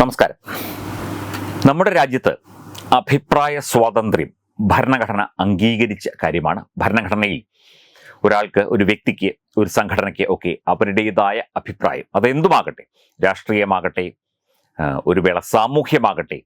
നമസ്കാരം. നമ്മുടെ രാജ്യത്ത് അഭിപ്രായ സ്വാതന്ത്ര്യം ഭരണഘടന അംഗീകരിച്ച കാര്യമാണ്. ഭരണഘടനയിൽ ഒരാൾക്ക് ഒരു വ്യക്തിക്ക് ഒരു സംഘടനയ്ക്ക് ഒക്കെ അവരുടേതായ അഭിപ്രായം. അതെന്തുമാകട്ടെ? രാഷ്ട്രീയമാകട്ടെ ഒരു വേള സാമൂഹ്യമാകട്ടെ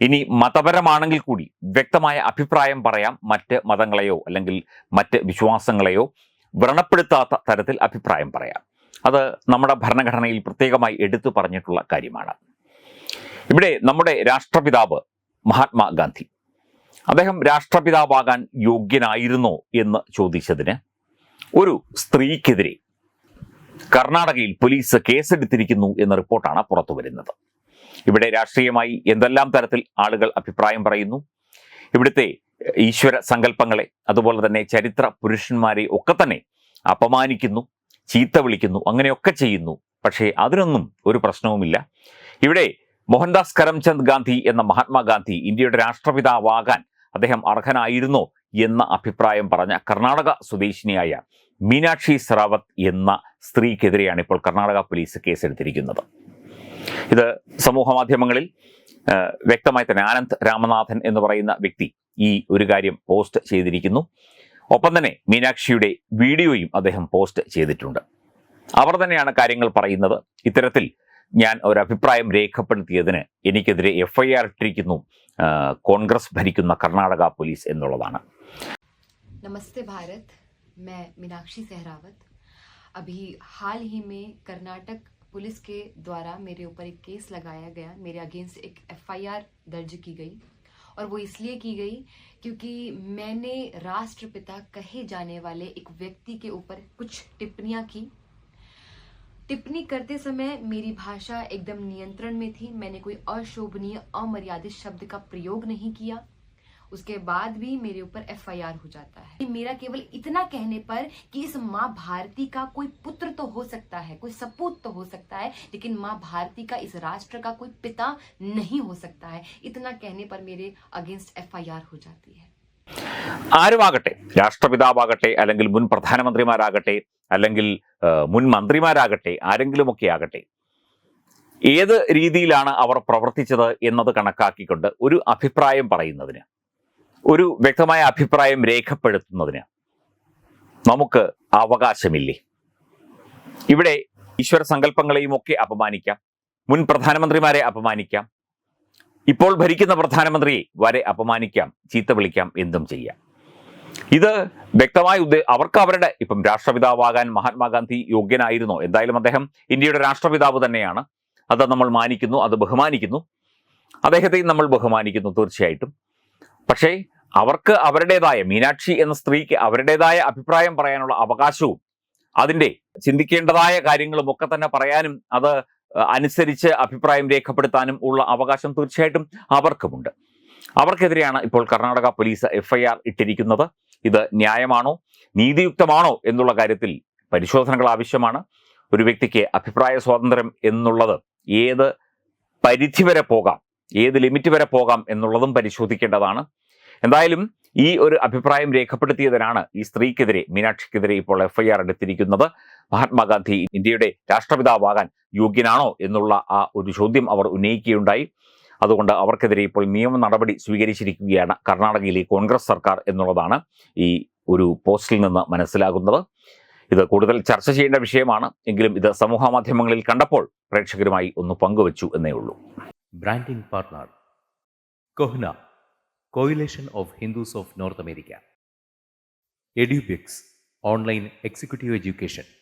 ഇനി മതപരമാണെങ്കിൽ കൂടി വ്യക്തമായ അഭിപ്രായം പറയാം. മറ്റ് മതങ്ങളെയോ അല്ലെങ്കിൽ മറ്റ് വിശ്വാസങ്ങളെയോ വ്രണപ്പെടുത്താത്ത തരത്തിൽ അഭിപ്രായം പറയാം. അത് നമ്മുടെ ഭരണഘടനയിൽ പ്രത്യേകമായി എടുത്തു പറഞ്ഞിട്ടുള്ള കാര്യമാണ്. ഇവിടെ നമ്മുടെ രാഷ്ട്രപിതാവ് മഹാത്മാഗാന്ധി. അദ്ദേഹം രാഷ്ട്രപിതാവാകാൻ യോഗ്യനായിരുന്നോ എന്ന് ചോദിച്ചതിന് ഒരു സ്ത്രീക്കെതിരെ കർണാടകയിൽ പോലീസ് കേസെടുത്തിരിക്കുന്നു എന്ന റിപ്പോർട്ടാണ് പുറത്തു വരുന്നത്. ഇവിടെ രാഷ്ട്രീയമായി എന്തെല്ലാം തരത്തിൽ ആളുകൾ അഭിപ്രായം പറയുന്നു? ഇവിടുത്തെ ഈശ്വര സങ്കല്പങ്ങളെ അതുപോലെ തന്നെ ചരിത്ര പുരുഷന്മാരെ ഒക്കെ തന്നെ അപമാനിക്കുന്നു ചീത്ത വിളിക്കുന്നു അങ്ങനെയൊക്കെ ചെയ്യുന്നു. പക്ഷേ അതിനൊന്നും ഒരു പ്രശ്നവുമില്ല. ഇവിടെ മോഹൻദാസ് കരംചന്ദ് ഗാന്ധി എന്ന മഹാത്മാഗാന്ധി ഇന്ത്യയുടെ രാഷ്ട്രപിതാവാകാൻ അദ്ദേഹം അർഹനായിരുന്നു എന്ന അഭിപ്രായം പറഞ്ഞ കർണാടക സ്വദേശിനിയായ മീനാക്ഷി സറാവത്ത് എന്ന സ്ത്രീക്കെതിരെയാണ് ഇപ്പോൾ കർണാടക പോലീസ് കേസെടുത്തിരിക്കുന്നത്. ഇത് സമൂഹ മാധ്യമങ്ങളിൽ വ്യക്തമായി തന്നെ ആനന്ദ് രാമനാഥൻ എന്ന് പറയുന്ന വ്യക്തി ഈ ഒരു കാര്യം പോസ്റ്റ് ചെയ്തിരിക്കുന്നു. ഒപ്പം തന്നെ മീനാക്ഷിയുടെ വീഡിയോയും അദ്ദേഹം പോസ്റ്റ് ചെയ്തിട്ടുണ്ട്. അവർ തന്നെയാണ് കാര്യങ്ങൾ പറയുന്നത്. ഇത്തരത്തിൽ ഞാൻ ഒരു അഭിപ്രായം രേഖപ്പെടുത്തിയതിന് എനിക്കെതിരെ എഫ് ഐ ആർ ഇട്ടിരിക്കുന്നു ആ, കോൺഗ്രസ് ഭരിക്കുന്ന കർണാടക പോലീസ് എന്നുള്ളതാണ് नमस्ते भारत मैं मीनाक्षी सहरावत अभी हाल ही में कर्नाटक पुलिस के द्वारा मेरे ऊपर एक केस लगाया गया मेरे अगेंस्ट एक एफआईआर दर्ज की गई और वो इसलिए की गई क्योंकि मैंने राष्ट्रपिता कहे जाने वाले एक व्यक्ति के ऊपर कुछ टिप्पणियां की टिप्पणी करते समय मेरी भाषा एकदम नियंत्रण में थी। मैंने कोई अशोभनीय, अमर्यादित शब्द का प्रयोग नहीं किया। उसके बाद भी मेरे ऊपर एफआईआर हो जाता है। मेरा केवल इतना कहने पर कि इस माँ भारती का कोई पुत्र तो हो सकता है, कोई सपूत तो हो सकता है, लेकिन माँ भारती का इस राष्ट्र का कोई पिता नहीं हो सकता है। इतना कहने पर मेरे अगेंस्ट एफआईआर हो जाती है। ആരുമാകട്ടെ? രാഷ്ട്രപിതാവാകട്ടെ അല്ലെങ്കിൽ മുൻ പ്രധാനമന്ത്രിമാരാകട്ടെ അല്ലെങ്കിൽ മുൻ മന്ത്രിമാരാകട്ടെ ആരെങ്കിലുമൊക്കെ ആകട്ടെ ഏത് രീതിയിലാണ് അവർ പ്രവർത്തിച്ചത് എന്നത് കണക്കാക്കിക്കൊണ്ട് ഒരു അഭിപ്രായം പറയുന്നതിന് ഒരു വ്യക്തമായ അഭിപ്രായം രേഖപ്പെടുത്തുന്നതിന് നമുക്ക് അവകാശമില്ലേ? ഇവിടെ ഈശ്വര സങ്കല്പങ്ങളെയും ഒക്കെ അപമാനിക്കാം മുൻ പ്രധാനമന്ത്രിമാരെ അപമാനിക്കാം ഇപ്പോൾ ഭരിക്കുന്ന പ്രധാനമന്ത്രിയെ വരെ അപമാനിക്കാം ചീത്ത വിളിക്കാം എന്തും ചെയ്യാം. ഇത് വ്യക്തമായ അവർക്ക് അവരുടെ ഇപ്പം രാഷ്ട്രപിതാവാകാൻ മഹാത്മാഗാന്ധി യോഗ്യനായിരുന്നോ? എന്തായാലും അദ്ദേഹം ഇന്ത്യയുടെ രാഷ്ട്രപിതാവ് തന്നെയാണ്. അത് നമ്മൾ മാനിക്കുന്നു അത് ബഹുമാനിക്കുന്നു. അദ്ദേഹത്തെയും നമ്മൾ ബഹുമാനിക്കുന്നു തീർച്ചയായിട്ടും. പക്ഷേ അവർക്ക് അവരുടേതായ മീനാക്ഷി എന്ന സ്ത്രീക്ക് അവരുടേതായ അഭിപ്രായം പറയാനുള്ള അവകാശവും അതിന്റെ ചിന്തിക്കേണ്ടതായ കാര്യങ്ങളും ഒക്കെ തന്നെ പറയാനും അത് അനുസരിച്ച് അഭിപ്രായം രേഖപ്പെടുത്താനും ഉള്ള അവകാശം തീർച്ചയായിട്ടും അവർക്കുമുണ്ട്. അവർക്കെതിരെയാണ് ഇപ്പോൾ കർണാടക പോലീസ് എഫ്ഐആർ ഇട്ടിരിക്കുന്നത്. ഇത് ന്യായമാണോ നീതിയുക്തമാണോ എന്നുള്ള കാര്യത്തിൽ പരിശോധനകൾ ആവശ്യമാണ്. ഒരു വ്യക്തിക്ക് അഭിപ്രായ സ്വാതന്ത്ര്യം എന്നുള്ളത് ഏത് പരിധി വരെ പോകാം ഏത് ലിമിറ്റ് വരെ പോകാം എന്നുള്ളതും പരിശോധിക്കേണ്ടതാണ്. എന്തായാലും ഈ ഒരു അഭിപ്രായം രേഖപ്പെടുത്തിയതിനാണ് ഈ സ്ത്രീക്കെതിരെ മീനാക്ഷിക്കെതിരെ ഇപ്പോൾ എഫ്ഐആർ എടുത്തിരിക്കുന്നത്. മഹാത്മാഗാന്ധി ഇന്ത്യയുടെ രാഷ്ട്രപിതാവാകാൻ യോഗ്യനാണോ എന്നുള്ള ആ ഒരു ചോദ്യം അവർ ഉന്നയിക്കുകയുണ്ടായി. അതുകൊണ്ട് അവർക്കെതിരെ ഇപ്പോൾ നിയമ നടപടി സ്വീകരിച്ചിരിക്കുകയാണ് കർണാടകയിലെ കോൺഗ്രസ് സർക്കാർ എന്നുള്ളതാണ് ഈ ഒരു പോസ്റ്റിൽ നിന്ന് മനസ്സിലാകുന്നത്. ഇത് കൂടുതൽ ചർച്ച ചെയ്യേണ്ട വിഷയമാണ്. എങ്കിലും ഇത് സമൂഹ മാധ്യമങ്ങളിൽ കണ്ടപ്പോൾ പ്രേക്ഷകരുമായി ഒന്ന് പങ്കുവച്ചു എന്നേ ഉള്ളൂ. Branding partner CoHNA coalition of Hindus of North America. Edubix online executive partner